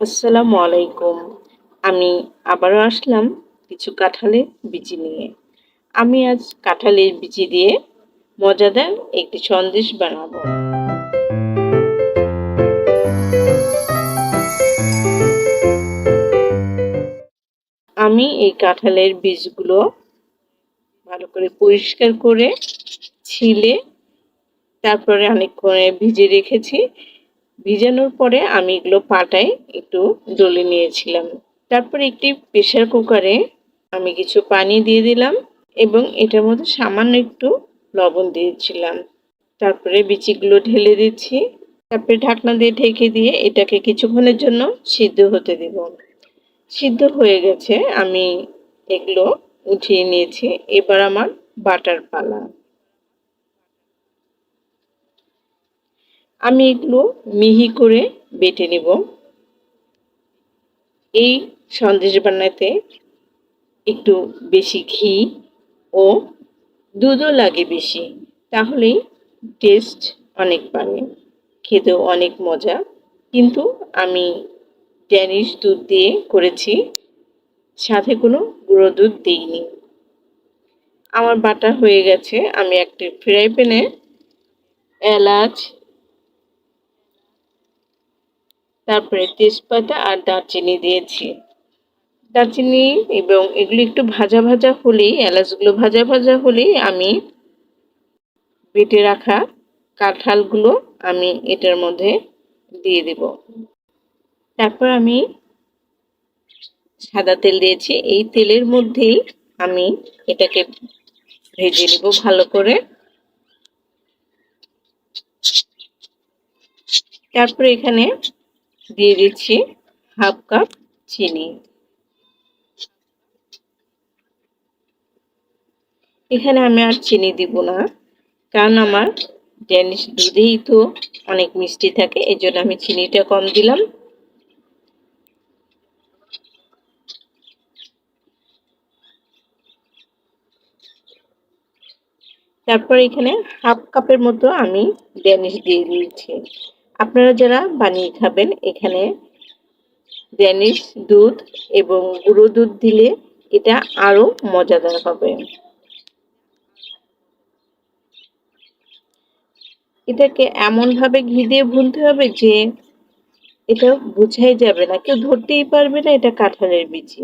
আসসালামু আলাইকুম। আমি আবারও আসলাম কিছু কাঁঠালের বিচি নিয়ে। আমি আজ কাঁঠালের বিচি দিয়ে মজাদার একটি সন্দেশ বানাবো। আমি এই কাঁঠালের বীজগুলো ভালো করে পরিষ্কার করে, ছিলে, তারপরে অনেকক্ষণে ভিজে রেখেছি। ভিজানোর পরে আমি এগুলো পাটায় একটু ডলে নিয়েছিলাম। তারপর একটি প্রেশার কুকারে আমি কিছু পানি দিয়ে দিলাম এবং এটার মধ্যে সামান্য একটু লবণ দিয়েছিলাম। তারপরে বিচিগুলো ঢেলে দিচ্ছি। তারপরে ঢাকনা দিয়ে ঢেকে দিয়ে এটাকে কিছুক্ষণের জন্য সিদ্ধ হতে দেব। সিদ্ধ হয়ে গেছে, আমি এগুলো উঠিয়ে নিয়েছি। এবার আমার বাটার পালা। আমি এগুলো মিহি করে বেটে নেব। এই সন্দেশ বানাতে একটু বেশি ঘি ও দুধও লাগে বেশি, তাহলেই টেস্ট অনেক পাবে খেতেও অনেক মজা। কিন্তু আমি ড্যানিশ দুধ দিয়ে করেছি, সাথে কোনো গুঁড়ো দুধ দিইনি। আমার বাটা হয়ে গেছে, আমি একটি ফ্রাই প্যানে এলাচ তারপরে তেজপাতা আর দারচিনি দিয়েছি। দারচিনি এবং এগুলো একটু ভাজা ভাজা হলেই, এলাচগুলো ভাজা ভাজা হলেই আমি বেটে রাখা কাঁঠালগুলো আমি এটার মধ্যে দিয়ে দেব। তারপর আমি সাদা তেল দিয়েছি। এই তেলের মধ্যেই আমি এটাকে ভেজে নেব ভালো করে। তারপরে এখানে দিয়ে দিচ্ছি হাফ কাপ চিনি। এখানে আমি আর চিনি দিব না, কারণ আমার ড্যানিশ দুধেই তো অনেক মিষ্টি থাকে, এই জন্য আমি চিনিটা কম দিলাম। তারপর এখানে হাফ কাপের মতো আমি ড্যানিশ দিয়ে দিয়েছি। আপনারা যারা বানিয়ে খাবেন, এখানে ড্যানিশ দুধ এবং গুঁড়ো দুধ দিলে এটা আরও মজাদার হবে। এটাকে এমনভাবে ঘি দিয়ে ভুনতে হবে যে এটা বুঝাই যাবে না, কেউ ধরতেই পারবে না এটা কাঁঠালের বিচি।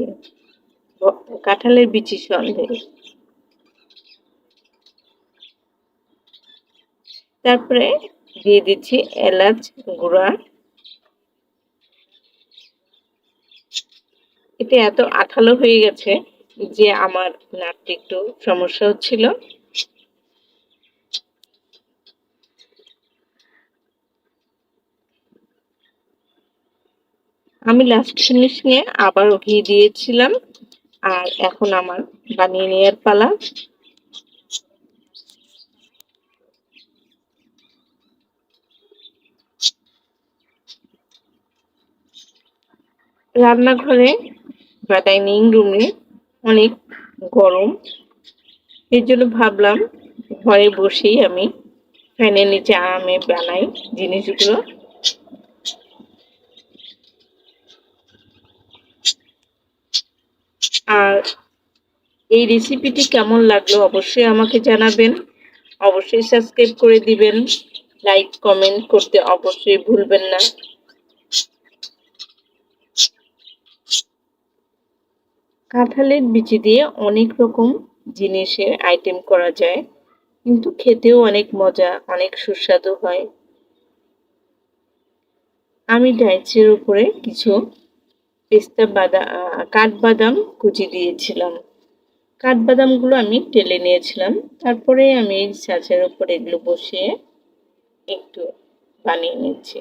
কাঁঠালের বিচি সন্দেহ। তারপরে দিয়ে দিচ্ছি এলাচ গুঁড়া। এটা এত আঠালো হয়ে গেছে যে আমার নাটটি একটু সমস্যা হচ্ছিল। আমি লাস্ট ফিনিশিংয়ে আবারও ঘি দিয়েছিলাম, আর এখন আমার বানিয়ে নেওয়ার পালা। রান্নাঘরে বা ডাইনিং রুমে অনেক গরম। এর জন্য ভাবলাম ঘরে বসেই আমি ফ্যানের নিচে আরামে বানাই জিনিসগুলো। আর এই রেসিপিটি কেমন লাগল অবশ্যই আমাকে জানাবেন। অবশ্যই সাবস্ক্রাইব করে দিবেন। লাইক কমেন্ট করতে অবশ্যই ভুলবেন না। কাঁঠালের বিচি দিয়ে অনেক রকম জিনিসের আইটেম করা যায়, কিন্তু খেতেও অনেক মজা, অনেক সুস্বাদু হয়। আমি ডাইচের উপরে কিছু পেস্তা বাদাম কাঠবাদাম কুচি দিয়েছিলাম। কাঠবাদামগুলো আমি টেলে নিয়েছিলাম, তারপরে আমি ছাঁচের উপরে এগুলো বসিয়ে একটু বানিয়ে নিচ্ছি।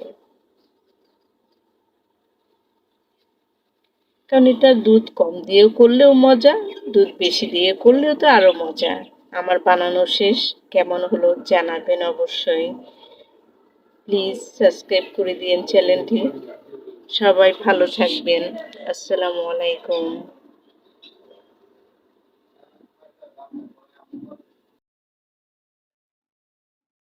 কারণ এটা দুধ কম দিয়েও করলেও মজা, দুধ বেশি দিয়ে করলেও তো আরও মজা। আমার বানানো শেষ, কেমন হলো জানাবেন অবশ্যই। প্লিজ সাবস্ক্রাইব করে দিন চ্যানেলটি। সবাই ভালো থাকবেন। আসসালামু আলাইকুম।